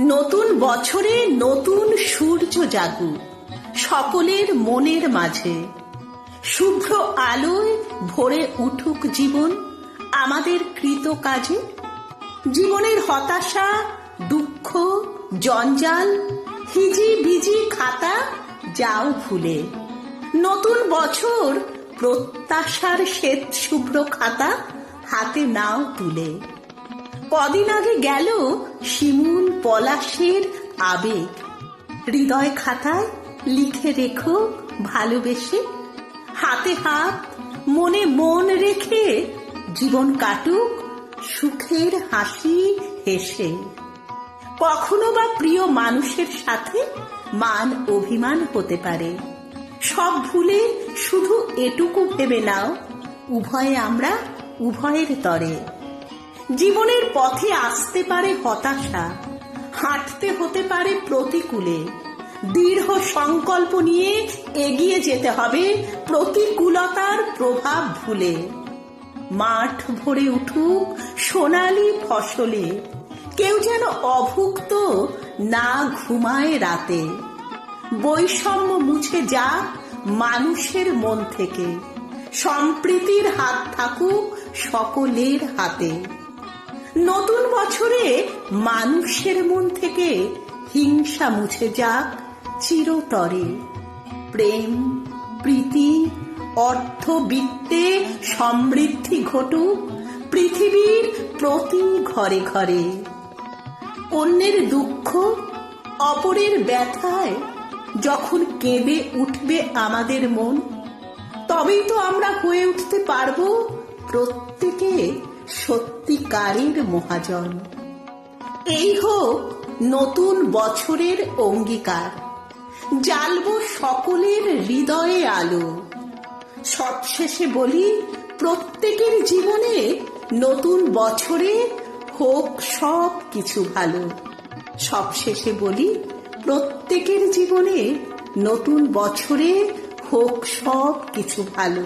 নতুন বছরে নতুন সূর্য জাগু সকলের মনের মাঝে। শুভ্র আলোয় ভরে উঠুক জীবন আমাদের কৃত কাজে। জীবনের হতাশা, দুঃখ, জঞ্জাল হিজি বিজি খাতা যাও ভুলে। নতুন বছর প্রত্যাশার শ্বেত শুভ্র খাতা হাতে নাও তুলে। কদিন আগে গেল শিমুল পলাশের আবেগ। হৃদয় খাতায় লিখে রেখো ভালোবেসে। হাতে হাত, মনে মন রেখে জীবন কাটুক সুখের হাসি হেসে। কখনো বা প্রিয় মানুষের সাথে মান অভিমান হতে পারে। সব ভুলে শুধু এটুকু ভেবে নাও, উভয়ে আমরা উভয়ের তরে। জীবনের পথে আসতে পারে হতাশা, হাঁটতে হতে পারে প্রতিকূলে। দৃঢ় সংকল্প নিয়ে এগিয়ে যেতে হবে প্রতিকূলতার প্রভাব ভুলে। মাঠ ভরে উঠুক সোনালি ফসলে, কেউ যেন অভুক্ত না ঘুমায় রাতে। বৈষম্য মুছে যাক মানুষের মন থেকে, সম্প্রীতির হাত থাকুক সকলের হাতে। নতুন বছরে মানুষের মন থেকে হিংসা মুছে যাক চিরতরে। প্রেম, প্রীতি, অর্থ, বিত্তে সমৃদ্ধি ঘটুক পৃথিবীর প্রতি ঘরে ঘরে। অন্যের দুঃখ, অপরের ব্যথায় যখন কেঁদে উঠবে আমাদের মন, তবেই তো আমরা হয়ে উঠতে পারব প্রত্যেকে সত্যিকারের মহাজন। এই হোক নতুন বছরের অঙ্গীকার। জ্বালবো সকলের হৃদয়ে আলো। সবশেষে বলি, প্রত্যেকের জীবনে নতুন বছরে হোক সব কিছু ভালো। সবশেষে বলি, প্রত্যেকের জীবনে নতুন বছরে হোক সব কিছু ভালো।